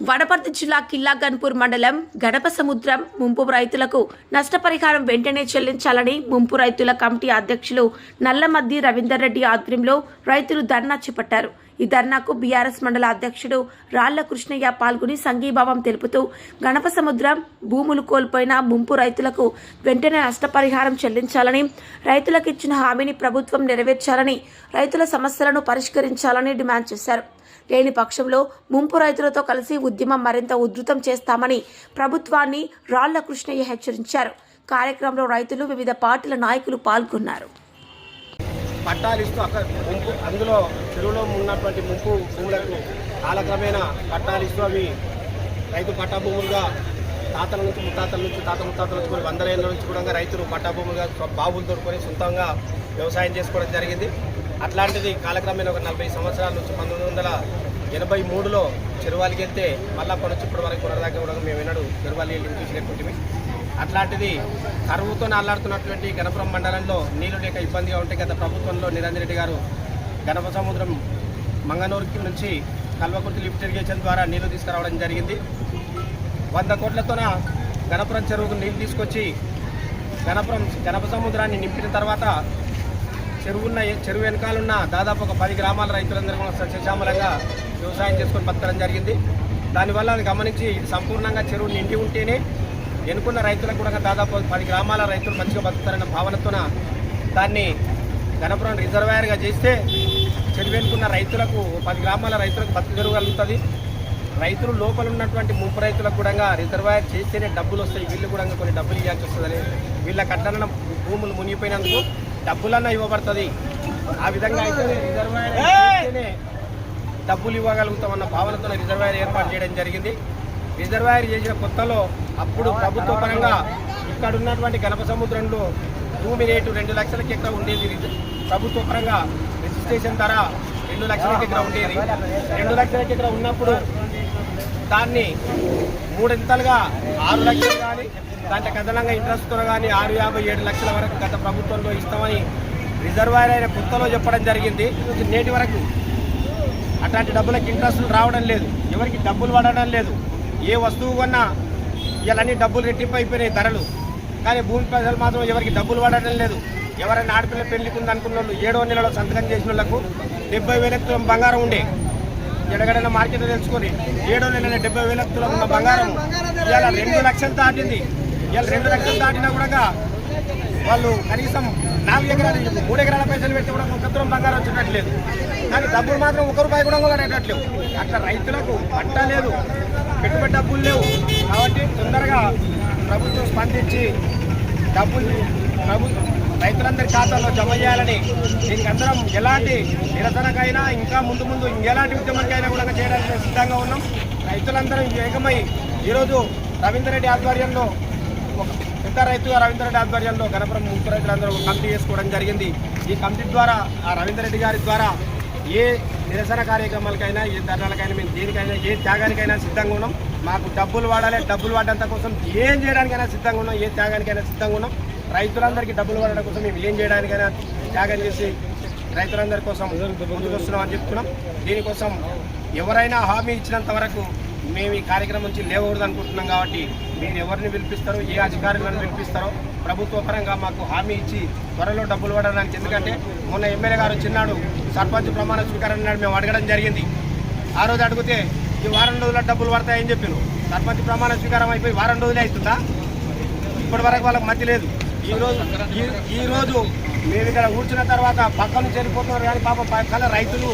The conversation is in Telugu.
వడపర్తి జిల్లా కిల్లా గన్పూర్ మండలం గడప సముద్రం ముంపు రైతులకు నష్టపరిహారం వెంటనే చెల్లించాలని ముంపు రైతుల కమిటీ అధ్యక్షులు నల్లమద్ది రవీందర్ రెడ్డి ఆధ్వర్యంలో రైతులు ధర్నా చేపట్టారు. ఈ ధర్నాకు బీఆర్ఎస్ మండల అధ్యక్షుడు రాళ్ళ కృష్ణయ్య పాల్గొని సంఘీభావం తెలుపుతూ గణప సముద్రం భూములు కోల్పోయిన ముంపు రైతులకు వెంటనే నష్టపరిహారం చెల్లించాలని రైతులకు ఇచ్చిన హామీని ప్రభుత్వం నెరవేర్చాలని రైతుల సమస్యలను పరిష్కరించాలని డిమాండ్ చేశారు. లేని పక్షంలో ముంపు రైతులతో కలిసి ఉద్యమం మరింత ఉధృతం చేస్తామని ప్రభుత్వాన్ని రాళ్ళ కృష్ణయ్య హెచ్చరించారు. కార్యక్రమంలో రైతులు వివిధ పార్టీల నాయకులు పాల్గొన్నారు. పట్టాలు ఇస్తూ అక్కడ ముంపు అందులో చెరువులో ఉన్నటువంటి ముంపు భూములకు కాలక్రమేణా పట్టాలు ఇస్తూ అవి రైతు పట్టా భూములుగా తాతల నుంచి ముత్తాతల నుంచి తాత ముత్తాతల నుంచి కొన్ని వందల ఏళ్ళ నుంచి కూడా రైతులు పట్టా భూములుగా స్వ- బావులు దొరుకుని సొంతంగా వ్యవసాయం చేసుకోవడం జరిగింది. అట్లాంటిది కాలక్రమేణా ఒక నలభై సంవత్సరాల నుంచి పంతొమ్మిది వందల ఎనభై మూడులో చెరువాలకి వెళ్తే మళ్ళా కొనొచ్చిప్పటి వరకు కొనదాకా కూడా మేము వినడు చెరువాలి వెళ్ళి చూసినటువంటి అట్లాంటిది కరువుతో అల్లాడుతున్నటువంటి గణపురం మండలంలో నీళ్ళు లేక ఇబ్బందిగా ఉంటే గత ప్రభుత్వంలో నిరంజన్ రెడ్డి గారు గణప సముద్రం మంగనూరుకి నుంచి కల్వకుర్తి లిఫ్ట్ ఇరిగేషన్ ద్వారా నీళ్ళు తీసుకురావడం జరిగింది. వంద కోట్లతోన గణపురం చెరువుకు నీళ్ళు తీసుకొచ్చి గణపురం గణప సముద్రాన్ని నింపిన తర్వాత చెరువున్న చెరువు వెనకాలన్న దాదాపు ఒక పది గ్రామాల రైతులందరూ కూడా సస్యశ్యామలంగా వ్యవసాయం చేసుకొని బతకడం జరిగింది. దానివల్ల అది గమనించి సంపూర్ణంగా చెరువు నిండి ఉంటేనే ఎన్నుకున్న రైతులకు కూడా దాదాపు పది గ్రామాల రైతులు మంచిగా బతుకుతారన్న భావనతోన దాన్ని గణపురం రిజర్వాయర్గా చేస్తే చెరువు ఎన్నుకున్న రైతులకు పది గ్రామాల రైతులకు బతుకు జరగలుగుతుంది రైతులు లోపల ఉన్నటువంటి ముంపు రైతులకు కూడా రిజర్వాయర్ చేస్తేనే డబ్బులు వస్తాయి. వీళ్ళు కూడా కొన్ని డబ్బులు ఇవ్వాల్సి వస్తుందని వీళ్ళ కట్టన భూములు మునిగిపోయినందుకు డబ్బులన్నా ఇవ్వబడుతుంది. ఆ విధంగా అయితే రిజర్వాయర్ డబ్బులు ఇవ్వగలుగుతామన్న భావనతో రిజర్వాయర్ ఏర్పాటు చేయడం జరిగింది. రిజర్వాయర్ చేసిన కొత్తలో అప్పుడు ప్రభుత్వ పరంగా ఇక్కడ ఉన్నటువంటి గణప సముద్రంలో భూమి రేటు రెండు లక్షలకి ఎక్కడ ఉండేది. ప్రభుత్వ పరంగా రిజిస్ట్రేషన్ ధర రెండు లక్షలకి ఎక్కడ ఉండేది. రెండు లక్షలకి ఎక్కడ ఉన్నప్పుడు దాన్ని మూడింతలుగా ఆరు లక్షలు కానీ దాంట్లో కథనంగా ఇంట్రెస్ట్తో కానీ ఆరు యాభై ఏడు లక్షల వరకు గత ప్రభుత్వంలో ఇస్తామని రిజర్వాయర్ అయిన కొత్తలో చెప్పడం జరిగింది. నేటి వరకు అట్లాంటి డబ్బులకు ఇంట్రెస్ట్లు రావడం లేదు. ఎవరికి డబ్బులు పడడం లేదు. ఏ వస్తువు కొన్నా ఇవన్నీ డబ్బులు రెట్టింపు అయిపోయినాయి ధరలు. కానీ భూమి ప్రజలు మాత్రం ఎవరికి డబ్బులు పడటం లేదు. ఎవరైనా ఆడపిల్ల పెళ్ళికి ఉంది అనుకున్న వాళ్ళు ఏడో నెలలో సంతకం చేసిన వాళ్ళకు డెబ్బై వేల తులం బంగారం ఉండే. ఎడగడన మార్కెట్ తెలుసుకొని ఏడో నెలలో డెబ్బై వేల తులం ఉన్న బంగారం ఇవాళ రెండు లక్షలు దాటింది. ఇవాళ రెండు లక్షలు దాటినా కూడా వాళ్ళు కనీసం నాలుగు ఎకరాలు మూడు ఎకరాల పైసలు పెట్టి కూడా ముఖద్రం బంగారం వచ్చినట్లేదు. కానీ డబ్బులు మాత్రం ఒక రూపాయి కూడా కూడా కొనేటట్లేవు అట్లా రైతులకు పంట లేదు పెట్టుబడి డబ్బులు లేవు. కాబట్టి తొందరగా ప్రభుత్వం స్పందించి డబ్బులు ప్రభుత్వం రైతులందరి ఖాతాలో జమ చేయాలని దీనికి అందరం ఎలాంటి నిరసనకైనా ఇంకా ముందు ముందు ఎలాంటి ఉద్యమానికైనా కూడా చేయడానికి సిద్ధంగా ఉన్నాం. రైతులందరం ఏకమై ఈరోజు రవీందర్ రెడ్డి ఆధ్వర్యంలో ఒక పెద్ద రైతు రవీంద్రరెడ్డి ఆధ్వర్యంలో గణపురం ముగ్గురు రైతులందరూ ఒక కమిటీ చేసుకోవడం జరిగింది. ఈ కమిటీ ద్వారా ఆ రవీంద్రరెడ్డి గారి ద్వారా ఏ నిరసన కార్యక్రమాలకైనా ఏ ధర్నాలకైనా మేము దేనికైనా ఏ త్యాగానికైనా సిద్ధంగా ఉన్నాం. మాకు డబ్బులు వాడాలి డబ్బులు వాడేంత కోసం ఏం చేయడానికైనా సిద్ధంగా ఉన్నాం ఏ త్యాగానికైనా సిద్ధంగా ఉన్నాం. రైతులందరికీ డబ్బులు వాడడం కోసం మేము ఏం చేయడానికైనా త్యాగం చేసి రైతులందరి కోసం ముందుకు వస్తున్నాం అని చెప్తున్నాం. దీనికోసం ఎవరైనా హామీ ఇచ్చినంత వరకు మేము ఈ కార్యక్రమం నుంచి లేవకూడదు అనుకుంటున్నాం కాబట్టి మీరు ఎవరిని పిలిపిస్తారో ఏ అధికారులను పిలిపిస్తారో ప్రభుత్వ పరంగా మాకు హామీ ఇచ్చి త్వరలో డబ్బులు పడడానికి ఎందుకంటే మొన్న ఎమ్మెల్యే గారు వచ్చినాడు సర్పంచ్ ప్రమాణ స్వీకారం నాడు మేము అడగడం జరిగింది. ఆ రోజు అడిగితే ఈ వారం రోజుల డబ్బులు పడతాయని చెప్పారు. సర్పంచ్ ప్రమాణ స్వీకారం అయిపోయి వారం రోజులే అవుతుందా? ఇప్పటి వరకు వాళ్ళకి మధ్య లేదు. ఈ రోజు మేము ఇక్కడ కూర్చున్న తర్వాత పక్క నుంచి వెళ్ళిపోతున్నారు కానీ పాప పక్కన రైతులు